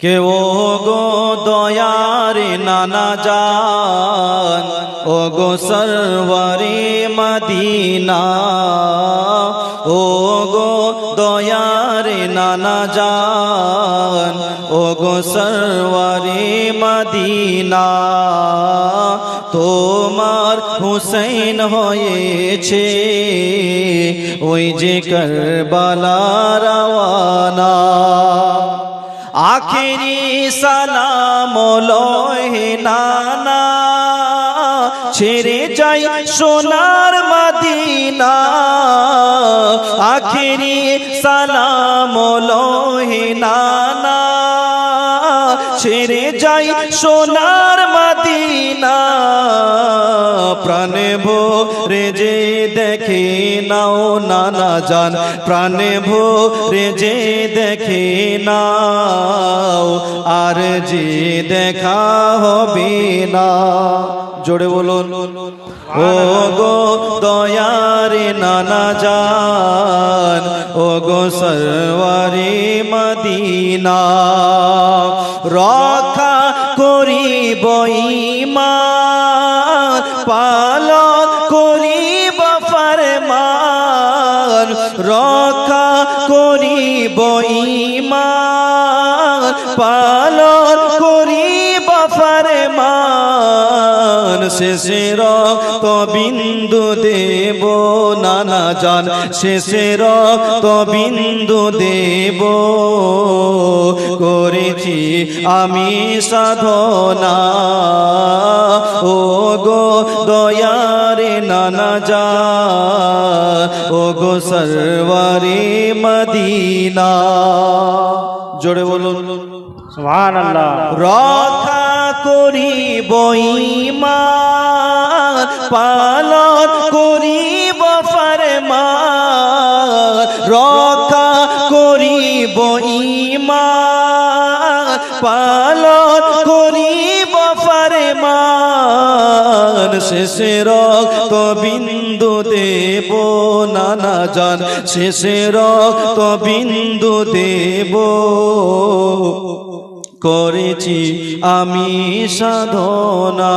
কেউ গো দয়ারে নানা জান, ও গো সরওয়ারে মদিনা, ও গো দয়ারে নানা জান, ও গো সরওয়ারে মদিনা। তোমার হুসেন হয়েছে ওই যে করবালা রওয়ানা আখেরি সালাম লহে নানা, ছেড়ে যাই সোনার মদিনা। আখেরি সালাম লহে নানা, ছেড়ে যাই সোনার মদিনা। প্রাণে ভোরে যে দেখে নাও নানা জান, প্রাণে ভোরে যে দেখে নাও, আর যে দেখা হবে না। জোরে বলুন। ও গো দয়ারে নানা জান ও গো সরওয়ারে মদিনা, রক্ষা করি বইমান রক্ষা করি বইমান পালন ফরমান শেষে রক্ত বিন্দু দেব, নানা জান। শেষে রক্ত বিন্দু দেব, করেছি আমি সাধনা। ও গো দয়ারে নানা যা ও গো সরওয়ারে মদিনা। জোরে বলুন। রক্ষা করি বইমান পালন করিব ফরমান। রক্ষা করি বইমান পালন করিব ফরমান। শেষে রক্ত বিন্দু দেব। নানা যান শেষে রক্ত বিন্দু দেব। করেছি আমি সাধনা